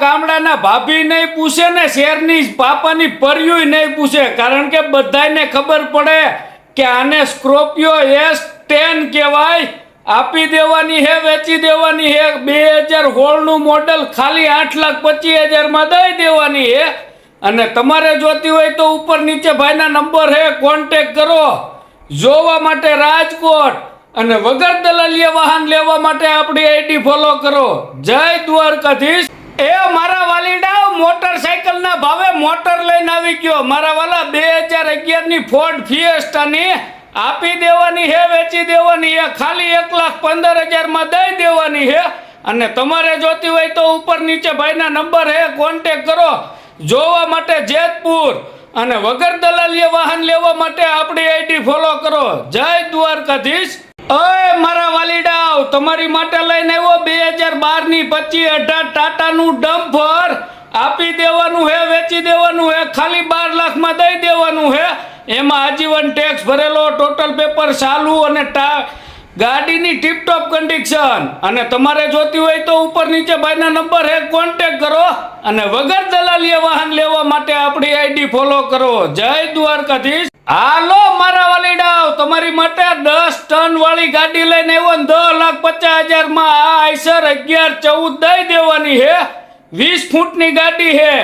ગામડાના ભાભી નહીં પૂછે ને શેરની પાપાની પર્યું નહીં પૂછે. કારણ કે બધાને ખબર પડે કે આને સ્કોર્પિયો એસ ટેન કહેવાય. આપી દેવાની હે, વેચી દેવાની હે. બે હજાર હોળનું મોડલ ખાલી આઠ લાખ પચીસ હજારમાં દઈ દેવાની હે. અને તમારે જોતી હોય તો ઉપર નીચે ભાઈના નંબર હે કોન્ટેક કરો. જોવા માટે રાજકોટ. અને વગર દલાલીએ વાહન લેવા માટે આપણી આઈડી ફોલો કરો. જય દ્વારકાધીશ. એ મારા વાલીડા મોટરસાયકલના ભાવે મોટર લઈને આવી ગયો. મારા વાલા બે હજાર અગિયારની ફોર્ડ ફિએસ્ટાની આપી દેવાની હે, વેચી દેવાની હે, ખાલી એક લાખ પંદર હજારમાં દઈ દેવાની હે. અને તમારે જોતી હોય તો ઉપર નીચે ભાઈના નંબર હે કોન્ટેક કરો. જોવા માટે જેતપુર. અને વગર દલાલીએ વાહન લેવા માટે આપણી આઈડી ફોલો કરો. જય દ્વારકાધીશ. અય મારા વાલીડાઓ તમારી માટે લઈને આવ્યો બે હજાર બારની પચીસ અઢાર ટાટાનું ડમ્પર આપી દેવાનું હે, વેચી દેવાનું હે, ખાલી બાર લાખમાં દઈ દેવાનું હે. એમાં આજીવન ટેક્સ ભરેલો ટોટલ પેપર ચાલુ અને ગાડીની ટીપટોપ કન્ડિશન અને તમારે જોતી હોય તો ઉપર નીચે ભાઈના નંબર હે કોન્ટેક કરો. અને વગર દલાલીએ વાહન લેવા માટે આપણી આઈડી ફોલો કરો. જય દ્વારકાધીશ. હાલો, મારા વાલીડાઓ તમારી માટે દસ ટન વાળી ગાડી લઈને એવો દસ લાખ પચાસ હજારમાં આ આઈસર અગિયાર ચૌદ દઈ દેવાની હે. વીસ ફૂટની ગાડી હે.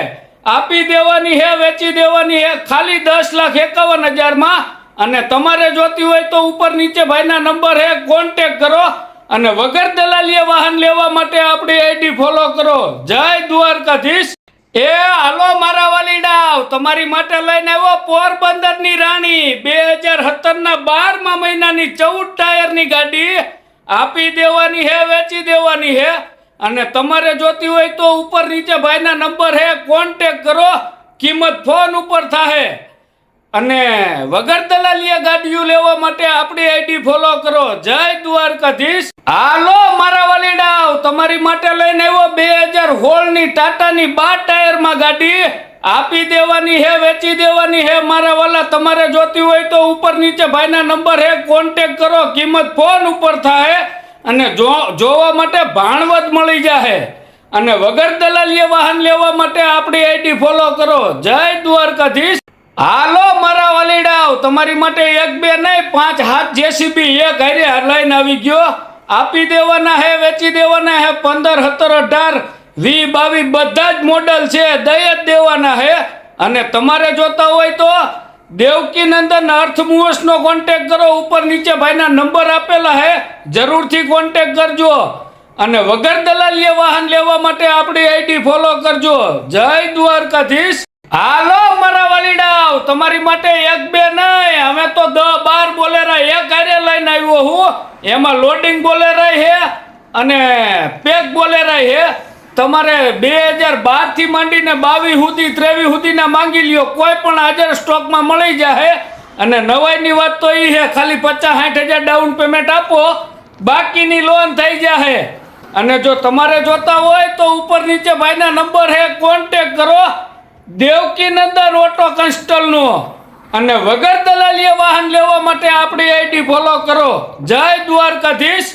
આપી દેવાની હે, વેચી દેવાની હે. ખાલી દસ લાખ એકાવન હજારમાં. અને તમારે જોતી હોય તો ઉપર નીચે ભાઈના નંબર હે કોન્ટેક કરો. અને વગર દલાલીએ વાહન લેવા માટે આપણી આઈડી ફોલો કરો. જય દ્વારકાધીશ. એ, હાલો મારા વાલીડાવ. તમારી માટે લઈને આવ્યો પોરબંદરની રાણી. બે હજાર સત્તરના બારમા મહિનાની ચૌદ ટાયરની ગાડી. આપી દેવાની હે, વેચી દેવાની હે. અને તમારે જોતી હોય તો ઉપર નીચે ભાઈના નંબર હે કોન્ટેક કરો. કિંમત ફોન ઉપર થાહે. અને વગર દલાલીએ ગાડીઓ લેવા માટે આપણી આઈડી ફોલો કરો. જય દ્વારકાધીશ. હાલો તમારી માટે લઈને આવ્યો બે હજાર સોળ ટાટાની બાર ટાયરમાં ગાડી. આપી દેવાની હે, વેચી દેવાની હે, મારા વાલા, તમારે જોતી હોય તો ઉપર નીચે ભાઈના નંબર હે કોન્ટેક કરો, કિંમત ફોન ઉપર થાય. અને જો, જોવા માટે ભાણવત મળી જાહે. અને વગર દલાલીએ વાહન લેવા માટે આપણી આઈડી ફોલો કરો. જય દ્વારકાધીશ. હાલો, મારા વાલીડાવ તમારી માટે એક બે નહીં, પાંચ હાથ જેસીબી, એક હારે લઈને આવી ગયો. આપી દેવાના હે, વેચી દેવાના હે, પંદર, સત્તર, અઢાર વી બાવી બધા જ મોડલ છે, દઈ જ દેવાના હે. અને તમારે જોતા હોય તો દેવકી નંદન અર્થમુવસનો કોન્ટેક કરો, ઉપર નીચે ભાઈના નંબર આપેલા હે, જરૂરથી કોન્ટેક કરજો. અને વગર દલાલીએ વાહન લેવા માટે આપણી આઈડી ફોલો કરજો. જય દ્વારકાધીશ. હાલો, મારા વાલીડાવ તમારી માટે એક બે નહીં, અમે તો દ બાર બોલેરા, એક હારે લઈને આવ્યો હું, એમાં લોડિંગ બોલેરાય છે અને પેક બોલેરાય છે. તમારે બે હજાર બારથી માંડીને બાવીસ સુધી, ત્રેવીસ સુધીના માંગી લ્યો. કોઈ પણ હાજર સ્ટોકમાં મળી જાય અને નવાઈની વાત તો એ છે, ખાલી પચાસ સાઠ હજાર ડાઉન પેમેન્ટ આપો. બાકીની લોન થઈ જાય અને જો તમારે જોતા હોય તો ઉપર નીચે ભાઈના નંબર હે કોન્ટેક કરો. દેવકી નંદન ઓટો કન્સ્ટલનો અને વગર દલાલીએ વાહન લેવા માટે આપણી આઈડી ફોલો કરો. જય દ્વારકાધીશ.